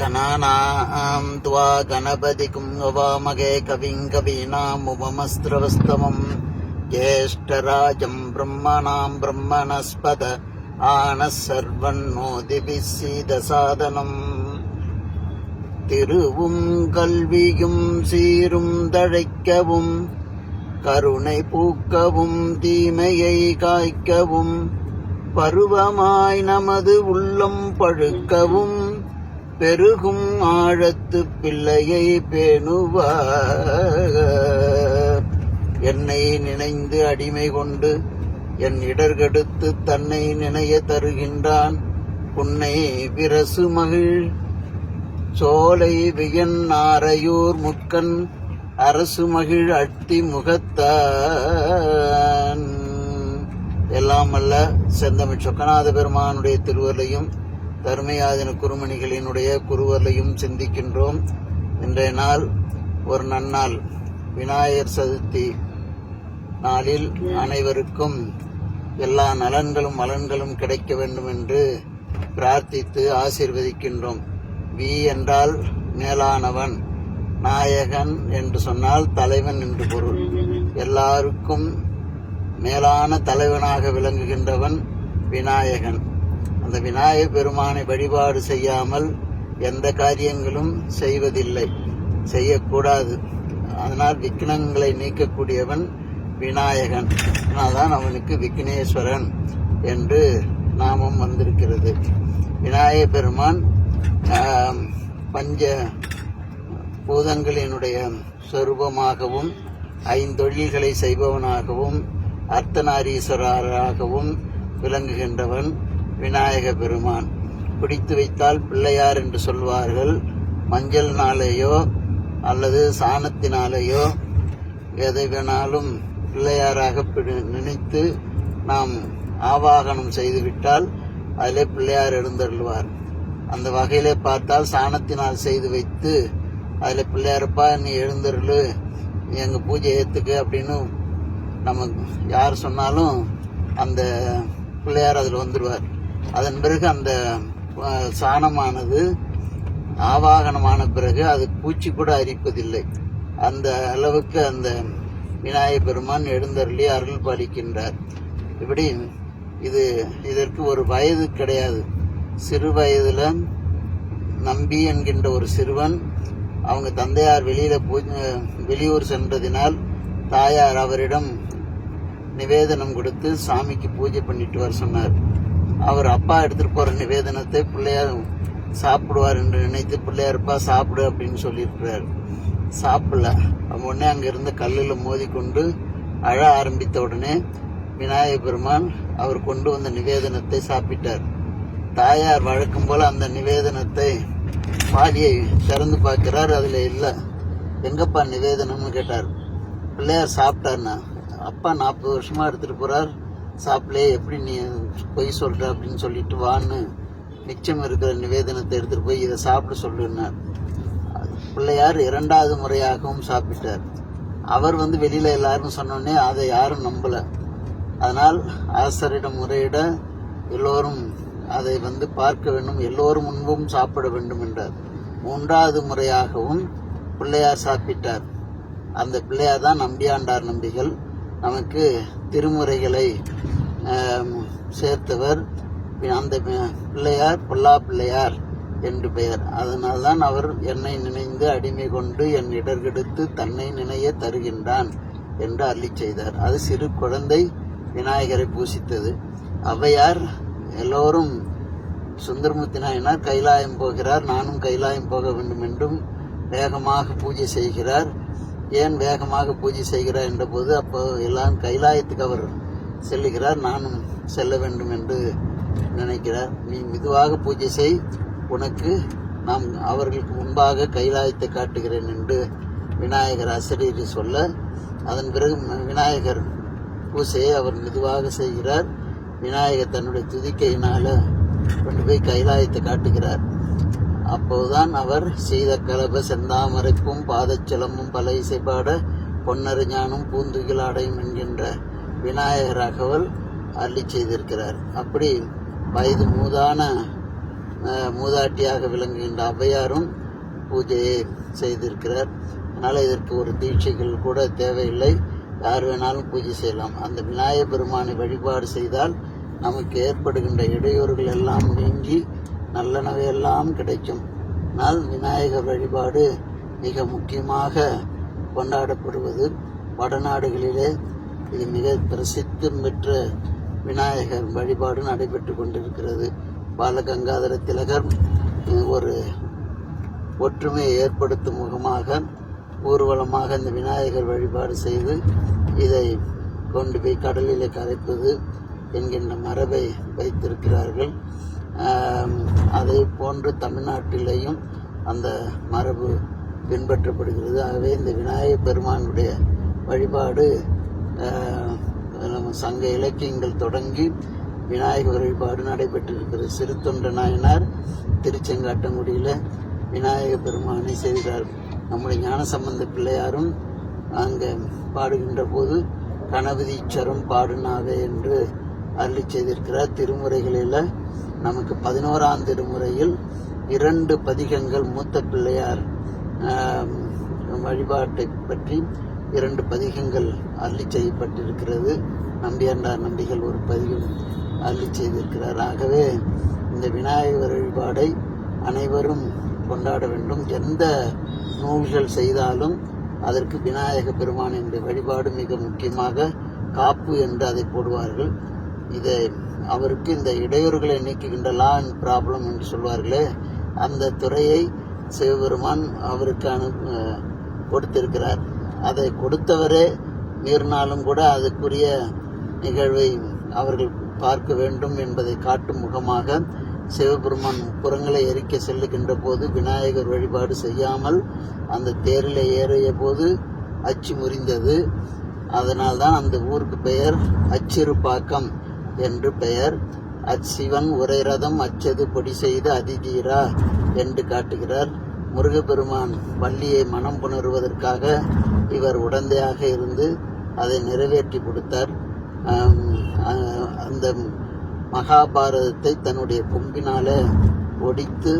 गणानां त्वा गणपतिं गवामगे कविं कवीनामुपमस्त्रवस्तमम् ज्येष्ठराजं ब्रह्मणां ब्रह्मणस्पद आनः सर्वन्नोदिभिः सीदसादनम् திருவும் கல்வியும் சீரும் தழைக்கவும் கருணை பூக்கவும் தீமையை காய்க்கவும் பருவமாய் நமது உள்ளம் பழுக்கவும் பெருகும் ஆழத்து பிள்ளையை பேணுவார். என்னை நினைந்து அடிமை கொண்டு என் இடர்கெடுத்து தன்னை நினைய தருகின்றான். உன்னை விரசு மகிழ். சோலை வியன் ஆரையூர் முக்கன் அரசு மகிழ் அட்டி முகத்தான். எல்லாம் அல்ல செந்தமிழ் சொக்கநாத பெருமானுடைய திருவருளையும் கருமையாதன குருமணிகளினுடைய குருவரையும் சிந்திக்கின்றோம். இன்றைய நாள் ஒரு நன்னாள் விநாயகர் சதுர்த்தி நாளில் அனைவருக்கும் எல்லா நலன்களும் மலன்களும் கிடைக்க வேண்டும் என்று பிரார்த்தித்து ஆசிர்வதிக்கின்றோம். வி என்றால் மேலானவன் நாயகன் என்று சொன்னால் தலைவன் என்று பொருள். எல்லாருக்கும் மேலான தலைவனாக விளங்குகின்றவன் விநாயகன். அந்த விநாயக பெருமானை வழிபாடு செய்யாமல் எந்த காரியங்களும் செய்வதில்லை. செய்யக்கூடாது. அதனால் விக்னங்களை நீக்கக்கூடியவன் விநாயகன். அதனால்தான் அவனுக்கு விக்னேஸ்வரன் என்று நாமம் வந்திருக்கிறது. விநாயக பெருமான் பஞ்ச பூதங்களினுடைய சொரூபமாகவும் ஐந்தொழில்களை செய்பவனாகவும் அர்த்தநாரீஸ்வரராகவும் விளங்குகின்றவன். விநாயக பெருமான். பிடித்து வைத்தால் பிள்ளையார் என்று சொல்வார்கள். மஞ்சள் நாளையோ அல்லது சாணத்தினாலேயோ எதை வேணாலும் பிள்ளையாராக நினைத்து நாம் ஆவாகனம் செய்துவிட்டால் அதிலே பிள்ளையார் எழுந்தருள்வார். அந்த வகையிலே பார்த்தால் சாணத்தினால் செய்து வைத்து அதில் பிள்ளையாரப்பா நீ எழுந்தருளு எங்கள் பூஜை ஏற்றுக்கு அப்படின்னு நம்ம யார் சொன்னாலும் அந்த பிள்ளையார் அதில் வந்துடுவார் அதன் பிறகு அந்த சாணமானது ஆவாகனமான பிறகு அது பூச்சி கூட அரிப்பதில்லை. அந்த அளவுக்கு அந்த விநாயகப் பெருமான் எழுந்தருளி அருள் பாலிக்கின்றார். இப்படி இது இதற்கு ஒரு வயது கிடையாது. சிறு வயதில் நம்பி என்கின்ற ஒரு சிறுவன் அவங்க தந்தையார் வெளியில் பூஜை வெளியூர் சென்றதினால் தாயார் அவரிடம் நிவேதனம் கொடுத்து சாமிக்கு பூஜை பண்ணிட்டு வர சொன்னார். அவர் அப்பா எடுத்துட்டு போற நிவேதனத்தை பிள்ளையார் சாப்பிடுவார் என்று நினைத்து பிள்ளையார்ப்பா சாப்பிடு அப்படின்னு சொல்லியிருக்கிறார். சாப்பிடல. அவன் உடனே அங்கே இருந்த கல்லில் மோதிக்கொண்டு அழ ஆரம்பித்த உடனே விநாயக பெருமான் அவர் கொண்டு வந்த நிவேதனத்தை சாப்பிட்டார். தாயார் வழக்கம் போல அந்த நிவேதனத்தை பாலியை திறந்து பார்க்கிறார். அதில் இல்லை. எங்கப்பா நிவேதனம்னு கேட்டார். பிள்ளையார் சாப்பிட்டார்னா அப்பா நாற்பது வருஷமாக எடுத்துகிட்டு போகிறார் சாப்பிடலே எப்படி நீ பொய் சொல்ற அப்படின்னு சொல்லிட்டு வான்னு மிச்சம் இருக்கிற நிவேதனத்தை எடுத்துட்டு போய் இதை சாப்பிட சொல்லுன்னார். பிள்ளையார் இரண்டாவது முறையாகவும் சாப்பிட்டார். அவர் வந்து வெளியில எல்லாரும் சொன்னோடனே அதை யாரும் நம்பல. அதனால் அரசரிடம் முறையிட எல்லோரும் அதை வந்து பார்க்க வேண்டும் எல்லோரும் முன்பும் சாப்பிட வேண்டும் என்றார். மூன்றாவது முறையாகவும் பிள்ளையார் சாப்பிட்டார். அந்த பிள்ளையார் தான் நம்பியாண்டார் நம்பிகள். நமக்கு திருமுறைகளை சேர்த்தவர் அந்த பிள்ளையார் பொல்லா பிள்ளையார் என்று பெயர். அதனால்தான் அவர் என்னை நினைந்து அடிமை கொண்டு என் இடர்கெடுத்து தன்னை நினைய தருகின்றான் என்று அள்ளி செய்தார். அது சிறு குழந்தை விநாயகரை பூசித்தது. அவ்வையார் எல்லோரும் சுந்தரமூர்த்தி நாயனார் கைலாயம் போகிறார். நானும் கைலாயம் போக வேண்டும் என்றும் வேகமாக பூஜை செய்கிறார். ஏன் வேகமாக பூஜை செய்கிறார் என்றபோது அப்போ எல்லாம் கைலாயத்துக்கு அவர் செல்லுகிறார். நானும் செல்ல வேண்டும் என்று நினைக்கிறார். நீ மெதுவாக பூஜை செய். உனக்கு நாம் அவர்களுக்கு முன்பாக கைலாயத்தை காட்டுகிறேன் என்று விநாயகர் அசரீரி சொல்ல அதன் பிறகு விநாயகர் பூசையை அவர் மெதுவாக செய்கிறார். விநாயகர் தன்னுடைய துதிக்கையினால் கொண்டு போய் கைலாயத்தை காட்டுகிறார். அப்போதுதான் அவர் செய்த கலப செந்தாமரைப்பும் பாதச்சலமும் பல இசைப்பாட பொன்னறிஞானும் பூந்துகிலாடையும் அடையும் என்கின்ற விநாயகர் அகவல் அள்ளி செய்திருக்கிறார். அப்படி வயது மூதான மூதாட்டியாக விளங்குகின்ற ஔவையாரும் பூஜையை செய்திருக்கிறார். அதனால் இதற்கு ஒரு தீட்சைகள் கூட தேவையில்லை. யார் வேணாலும் பூஜை செய்யலாம். அந்த விநாயகர் பெருமானை வழிபாடு செய்தால் நமக்கு ஏற்படுகின்ற இடையூறுகள் எல்லாம் நீங்கி நல்லனவை எல்லாம் கிடைக்கும். ஆனால் விநாயகர் வழிபாடு மிக முக்கியமாக கொண்டாடப்படுவது வடநாடுகளிலே. இது மிக பிரசித்தி பெற்ற விநாயகர் வழிபாடு நடைபெற்று கொண்டிருக்கிறது. பாலகங்காதர திலகர் ஒரு ஒற்றுமையை ஏற்படுத்தும் முகமாக ஊர்வலமாக இந்த விநாயகர் வழிபாடு செய்து இதை கொண்டு போய் கடலிலே கரைப்பது என்கின்ற மரபை வைத்திருக்கிறார்கள். அதே போன்று தமிழ்நாட்டிலேயும் அந்த மரபு பின்பற்றப்படுகிறது. ஆகவே இந்த விநாயகப் பெருமானுடைய வழிபாடு நம்ம சங்க இலக்கியங்கள் தொடங்கி விநாயகர் வழிபாடு நடைபெற்றிருக்கிறது. சிறுத்தொண்ட நாயனார் திருச்செங்காட்டங்குடியில் விநாயகர் பெருமானை செய்கிறார். நம்முடைய ஞானசம்பந்த பிள்ளையாரும் அங்கே பாடுகின்ற போது கணபதீச்சரம் பாடுனாதே என்று அருளி செய்திருக்கிறார். திருமுறைகளில் நமக்கு பதினோராம் திருமுறையில் இரண்டு பதிகங்கள் மூத்த பிள்ளையார் வழிபாட்டை பற்றி இரண்டு பதிகங்கள் அருளி செய்யப்பட்டிருக்கிறது. நம்பியாண்டார் நம்பிகள் ஒரு பதிகம் அருளி செய்திருக்கிறார். ஆகவே இந்த விநாயகர் வழிபாடை அனைவரும் கொண்டாட வேண்டும். எந்த நூல்கள் செய்தாலும் அதற்கு விநாயக பெருமானினுடைய வழிபாடு மிக முக்கியமாக காப்பு என்று அதை போடுவார்கள். இதை அவருக்கு இந்த இடையூறுகளை நீக்குகின்ற லா அண்ட் ப்ராப்ளம் என்று சொல்வார்களே அந்த துறையை சிவபெருமான் அவருக்கு அனு கொடுத்திருக்கிறார். அதை கொடுத்தவரே நீர்னாலும் கூட அதுக்குரிய நிகழ்வை அவர்கள் பார்க்க வேண்டும் என்பதை காட்டும் முகமாக சிவபெருமான் புறங்களை எரிக்க செல்லுகின்ற போது விநாயகர் வழிபாடு செய்யாமல் அந்த தேரில் ஏறிய போது அச்சு முறிந்தது. அதனால்தான் அந்த ஊருக்கு பெயர் அச்சிறுபாக்கம். என்று பெயர். அச்சிவன் உரை ரதம் அச்சது பொடி செய்து அதிதீரா என்று காட்டுகிறார். முருகப்பெருமான் வள்ளியை மனம் புணர்வதற்காக இவர் உடந்தையாக இருந்து அதை நிறைவேற்றி கொடுத்தார். அந்த மகாபாரதத்தை தன்னுடைய கொம்பினால ஒடித்து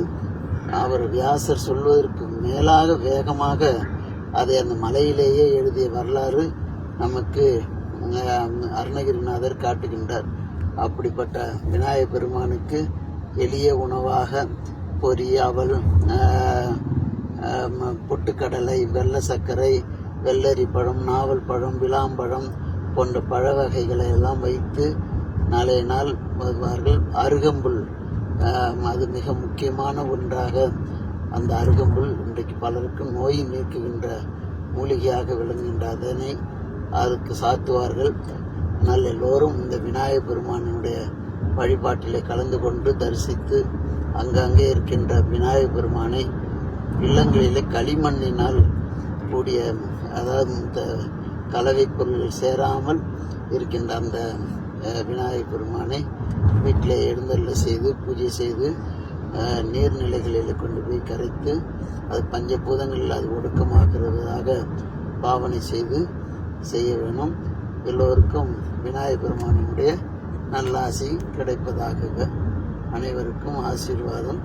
அவர் வியாசர் சொல்வதற்கு மேலாக வேகமாக அதை அந்த மலையிலேயே எழுதிய வரலாறு நமக்கு அருணகிரிநாதர் காட்டுகின்றார். அப்படிப்பட்ட விநாயகப் பெருமானுக்கு எளிய உணவாக பொரி அவல் பொட்டுக்கடலை வெள்ளை சர்க்கரை வெள்ளரி பழம் நாவல் பழம் விளாம்பழம் போன்ற பழ வகைகளை எல்லாம் வைத்து நாளைய நாள் வருவார்கள். அருகம்புல் அது மிக முக்கியமான ஒன்றாக அந்த அருகம்புல் இன்றைக்கு பலருக்கு நோய் நீக்குகின்ற மூலிகையாக விளங்குகின்ற அதனை அதுக்கு சாத்துவார்கள். ஆனால் எல்லோரும் இந்த விநாயகப் பெருமானினுடைய வழிபாட்டிலே கலந்து கொண்டு தரிசித்து அங்கங்கே இருக்கின்ற விநாயகப் பெருமானை இல்லங்களிலே களிமண்ணினால் கூடிய அதாவது இந்த கலவை பொருள்கள் சேராமல் இருக்கின்ற அந்த அஹ், விநாயகப் பெருமானை வீட்டில் எழுந்தருளை செய்து பூஜை செய்து நீர்நிலைகளில் கொண்டு போய் கரைத்து அது பஞ்சபூதங்களில் அது ஒடுக்கமாக்குறதாக பாவனை செய்து செய்ய வேணும். எல்லோருக்கும் விநாயகப் பெருமானினுடைய நல்லாசி கிடைப்பதாக அனைவருக்கும் ஆசீர்வாதம்.